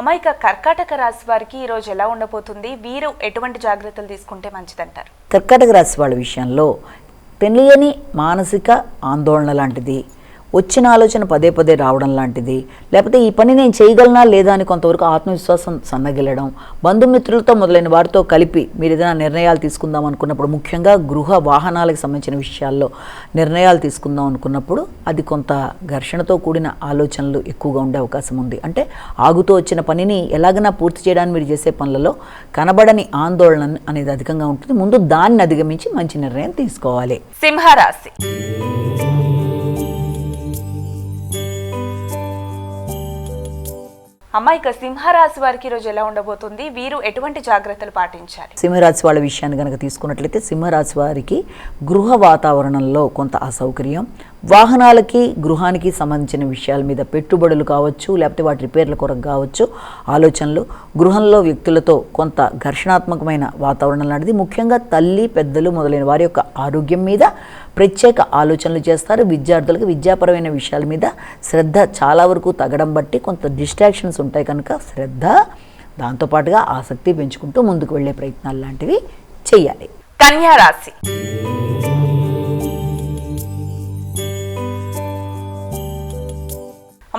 అమ్మ ఇక కర్కాటక రాశి వారికి ఈ రోజు ఎలా ఉండబోతుంది? వీరు ఎటువంటి జాగ్రత్తలు తీసుకుంటే మంచిదంటారు? కర్కాటక రాశి వాళ్ళ విషయంలో తెలియని మానసిక ఆందోళన లాంటిది. వచ్చిన ఆలోచన పదే పదే రావడం లాంటిది. లేకపోతే ఈ పని నేను చేయగలనా లేదా అని కొంతవరకు ఆత్మవిశ్వాసం సన్నగిల్లడం బంధుమిత్రులతో మొదలైన వారితో కలిపి మీరు ఏదైనా నిర్ణయాలు తీసుకుందాం అనుకున్నప్పుడు ముఖ్యంగా గృహ వాహనాలకు సంబంధించిన విషయాల్లో నిర్ణయాలు తీసుకుందాం అనుకున్నప్పుడు అది కొంత ఘర్షణతో కూడిన ఆలోచనలు ఎక్కువగా ఉండే అవకాశం ఉంది. అంటే ఆగుతూ వచ్చిన పనిని ఎలాగైనా పూర్తి చేయడానికి మీరు చేసే పనులలో కనబడని ఆందోళన అనేది అధికంగా ఉంటుంది. ముందు దాన్ని అధిగమించి మంచి నిర్ణయం తీసుకోవాలి. సింహరాశి. అమ్మ ఇక సింహరాశి వారికి ఈ రోజు ఎలా ఉండబోతుంది? వీరు ఎటువంటి జాగ్రత్తలు పాటించాలి? సింహరాశి వాళ్ళ విషయాన్ని కనుక తీసుకున్నట్లయితే సింహరాశి వారికి గృహ వాతావరణంలో కొంత అసౌకర్యం వాహనాలకి గృహానికి సంబంధించిన విషయాల మీద పెట్టుబడులు కావచ్చు లేకపోతే వాటి రిపేర్ల కొరకు కావచ్చు ఆలోచనలు గృహంలో వ్యక్తులతో కొంత ఘర్షణాత్మకమైన వాతావరణం లాంటిది. ముఖ్యంగా తల్లి పెద్దలు మొదలైన వారి యొక్క ఆరోగ్యం మీద ప్రత్యేక ఆలోచనలు చేస్తారు. విద్యార్థులకు విద్యాపరమైన విషయాల మీద శ్రద్ధ చాలా వరకు తగ్గడం బట్టి కొంత డిస్ట్రాక్షన్స్ ఉంటాయి కనుక శ్రద్ధ దాంతోపాటుగా ఆసక్తి పెంచుకుంటూ ముందుకు వెళ్ళే ప్రయత్నాలు లాంటివి చేయాలి. కన్యా రాశి.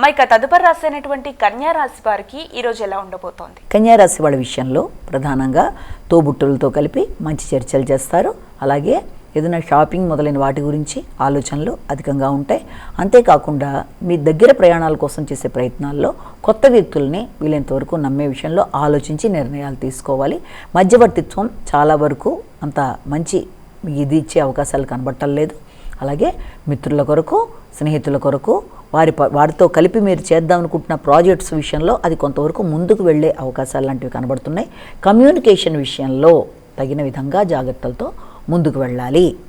అమ్మ తదుపరి రాశి అయినటువంటి కన్యా రాశి వారికి ఈరోజు ఎలా ఉండబోతోంది? కన్యారాశి వాళ్ళ విషయంలో ప్రధానంగా తోబుట్టులతో కలిపి మంచి చర్చలు చేస్తారు. అలాగే ఏదైనా షాపింగ్ మొదలైన వాటి గురించి ఆలోచనలు అధికంగా ఉంటాయి. అంతేకాకుండా మీ దగ్గర ప్రయాణాల కోసం చేసే ప్రయత్నాల్లో కొత్త వ్యక్తుల్ని వీలైనంత వరకు నమ్మే విషయంలో ఆలోచించి నిర్ణయాలు తీసుకోవాలి. మధ్యవర్తిత్వం చాలా వరకు అంత మంచి ఇది ఇచ్చే అవకాశాలు కనబట్టలేదు అలాగే మిత్రుల కొరకు స్నేహితుల కొరకు వారి ప- వారితో కలిపి మీరు చేద్దాం అనుకుంటున్న ప్రాజెక్ట్స్ విషయంలో అది కొంతవరకు ముందుకు వెళ్ళే అవకాశాలు లాంటివి కనబడుతున్నాయి. కమ్యూనికేషన్ విషయంలో తగిన విధంగా జాగ్రత్తలతో ముందుకు వెళ్ళాలి.